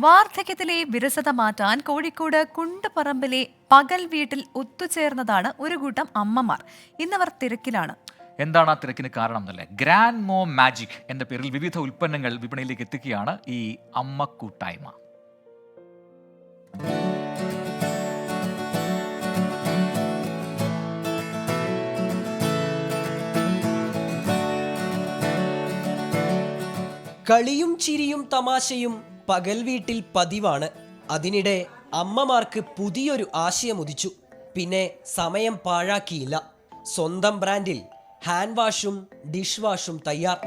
വാർദ്ധക്യത്തിലെ വിരസത മാറ്റാൻ കോഴിക്കോട് കുണ്ടുപറമ്പിലെ പകൽ വീട്ടിൽ ഒത്തുചേർന്നതാണ് ഒരു കൂട്ടം അമ്മമാർ. ഇന്നവർ തിരക്കിലാണ്. എന്താണ് ആ തിരക്കിന് കാരണം എന്നല്ലേ? ഗ്രാൻഡ് മോ മാജിക് എന്ന പേരിൽ വിവിധ ഉൽപ്പന്നങ്ങൾ വിപണിയിലേക്ക് എത്തിക്കുകയാണ് ഈ അമ്മ കൂട്ടായ്മ. കളിയും ചിരിയും തമാശയും പകൽ വീട്ടിൽ പതിവാണ്. അതിനിടെ അമ്മമാർക്ക് പുതിയൊരു ആശയം ഉദിച്ചു പിന്നെ സമയം പാഴാക്കിയില്ല. സ്വന്തം ബ്രാൻഡിൽ ഹാൻഡ് വാഷും ഡിഷ് വാഷും തയ്യാർ.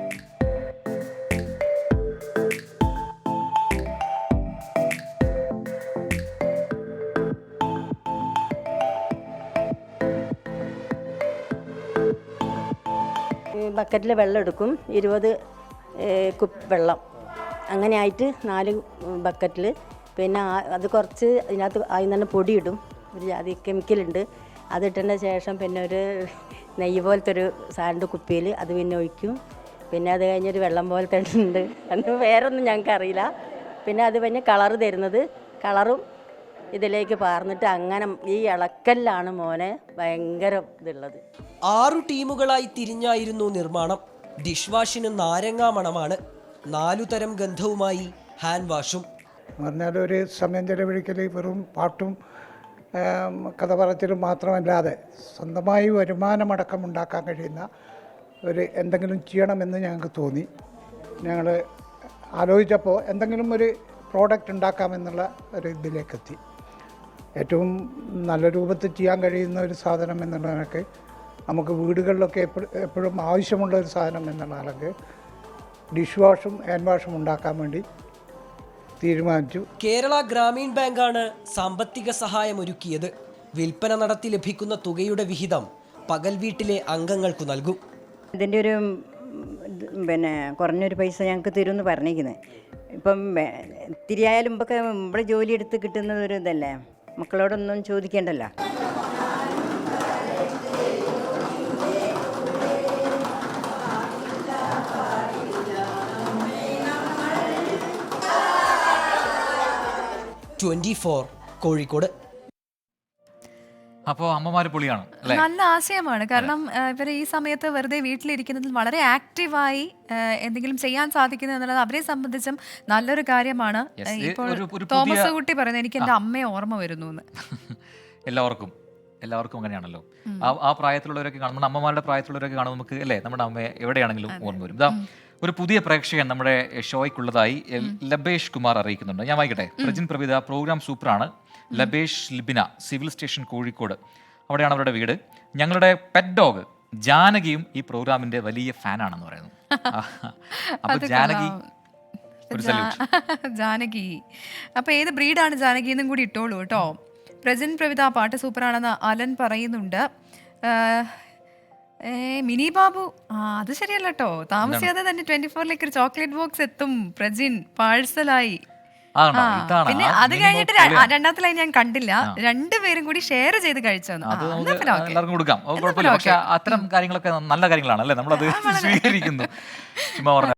ബക്കറ്റിൽ വെള്ളം എടുക്കും ഇരുപത് കുപ്പ് വെള്ളം. അങ്ങനെ ആയിട്ട് നാല് ബക്കറ്റിൽ പിന്നെ അത് കുറച്ച് അതിനകത്ത് അതിൽ തന്നെ പൊടിയിടും. ഒരു ജാതി കെമിക്കലുണ്ട് അതിട്ടതിന് ശേഷം പിന്നെ ഒരു നെയ്യ് പോലത്തെ ഒരു സാറിന്റെ കുപ്പിയിൽ അത് പിന്നെ ഒഴിക്കും. പിന്നെ അത് കഴിഞ്ഞൊരു വെള്ളം പോലത്തെ ഉണ്ട്. അന്ന് വേറെ ഒന്നും ഞങ്ങൾക്ക് അറിയില്ല. പിന്നെ അത് പിന്നെ കളറ് തരുന്നത്. കളറും ഇതിലേക്ക് പാർന്നിട്ട് അങ്ങനെ ഈ ഇളക്കല്ലാണ് മോനെ ഭയങ്കര ഇതുള്ളത്. ആറു ടീമുകളായി തിരിഞ്ഞായിരുന്നു നിർമ്മാണം. ഡിഷ് വാഷിന് നാരങ്ങാ മണമാണ്. നാലു തരം ഗന്ധവുമായി ഹാൻഡ് വാഷും. പറഞ്ഞാൽ ഒരു സമയം ചെലവഴിക്കൽ വെറും പാട്ടും കഥ പറച്ചിലും മാത്രമല്ലാതെ സ്വന്തമായി വരുമാനമടക്കം ഉണ്ടാക്കാൻ കഴിയുന്ന ഒരു എന്തെങ്കിലും ചെയ്യണമെന്ന് ഞങ്ങൾക്ക് തോന്നി. ഞങ്ങൾ ആലോചിച്ചപ്പോൾ എന്തെങ്കിലും ഒരു പ്രോഡക്റ്റ് ഉണ്ടാക്കാമെന്നുള്ള ഒരു ഇതിലേക്കെത്തി. ഏറ്റവും നല്ല രൂപത്തിൽ ചെയ്യാൻ കഴിയുന്ന ഒരു സാധനം എന്നുള്ളതൊക്കെ നമുക്ക് വീടുകളിലൊക്കെ എപ്പോഴും ആവശ്യമുള്ള ഒരു സാധനം എന്നുള്ള ഡിഷ് വാഷും ഹാൻഡ് വാഷും ഉണ്ടാക്കാൻ വേണ്ടി തീരുമാനിച്ചു. കേരള ഗ്രാമീൺ ബാങ്കാണ് സാമ്പത്തിക സഹായം ഒരുക്കിയത്. വിൽപ്പന നടത്തി ലഭിക്കുന്ന തുകയുടെ വിഹിതം പകൽ വീട്ടിലെ അംഗങ്ങൾക്ക് നൽകും. ഇതിന്റെ ഒരു പിന്നെ കുറഞ്ഞൊരു പൈസ ഞങ്ങൾക്ക് തരുമെന്ന് പറഞ്ഞിരിക്കുന്നത് ഇപ്പം തിരിയായാലും ഇപ്പൊക്കെ ഇവിടെ ജോലി എടുത്ത് കിട്ടുന്നത് ഒരു ഇതല്ലേ? മക്കളോടൊന്നും ചോദിക്കേണ്ടല്ലോ. Twenty four Kozhikode. അപ്പോ അമ്മമാര് പൊളിയാണ് അല്ലേ? നല്ല ആശയമാണ്. കാരണം ഇവർ ഈ സമയത്ത് വെറുതെ വീട്ടിലിരിക്കുന്നതിൽ വളരെ ആക്റ്റീവായി എന്തെങ്കിലും ചെയ്യാൻ സാധിക്കുന്നു എന്നുള്ളത് അവരെ സംബന്ധിച്ചും നല്ലൊരു കാര്യമാണ്. ഇപ്പോൾ തോമസ് കുട്ടി പറയുന്നത് എനിക്ക് എന്റെ അമ്മയെ ഓർമ്മ വരുന്നു എന്ന്. എല്ലാവർക്കും എല്ലാവർക്കും അങ്ങനെയാണല്ലോ. ആ പ്രായത്തിലുള്ളവരൊക്കെ കാണുമ്പോൾ നമ്മുടെ അമ്മമാരുടെ പ്രായത്തിലുള്ളവരൊക്കെ കാണുമ്പോൾ നമുക്ക് അല്ലേ നമ്മുടെ അമ്മയെ എവിടെയാണെങ്കിലും ഓർമ്മ വരും. ഒരു പുതിയ പ്രേക്ഷകൻ നമ്മുടെ ഷോയ്ക്കുള്ളതായി ലബേഷ് കുമാർ അറിയിക്കുന്നുണ്ട്. ഞാൻ വായിക്കട്ടെ? പ്രജിൻ പ്രവിത പ്രോഗ്രാം സൂപ്പറാണ്. Labesh Libina civil station Kozhikode. അവിടെയാണ് അവരുടെ വീട്. ഞങ്ങളുടെ പെറ്റ് ഡോഗ് ജാനകിയും ഈ പ്രോഗ്രാമിന്റെ വലിയ ഫാനാണെന്ന് പറയുന്നു. അപ്പൊ ജാനകി ജാനകി. അപ്പൊ ഏത് ബ്രീഡാണ് ജാനകി എന്നും കൂടി ഇട്ടോളൂ കേട്ടോ. പ്രജൻ പ്രവിത പാട്ട് സൂപ്പറാണെന്ന് അലൻ പറയുന്നുണ്ട്. ഏ, മിനി ബാബു. ആ അത് ശരിയല്ല കേട്ടോ താമസിയാതെ തന്നെ ട്വന്റി ഫോറിലേക്ക് ഒരു ചോക്ലേറ്റ് ബോക്സ് എത്തും. പ്രജിൻ പാഴ്സലായി. ആണോ? ആ, ഇതാണ്? പിന്നെ ആ അത് കഴിഞ്ഞിട്ട് ര-. രണ്ടാമത്തെ ലൈൻ ഞാൻ കണ്ടില്ല. രണ്ടുപേരും കൂടി ഷെയർ ചെയ്ത് കഴിച്ചെന്ന് അത് നമുക്ക് എല്ലാവർക്കും കൊടുക്കാം. അത് കുഴപ്പമില്ല. പക്ഷെ അത്തരം കാര്യങ്ങളൊക്കെ നല്ല കാര്യങ്ങളാണ് അല്ലേ നമ്മളത് സ്വീകരിക്കുന്നു. ചുമ്മാ പറഞ്ഞ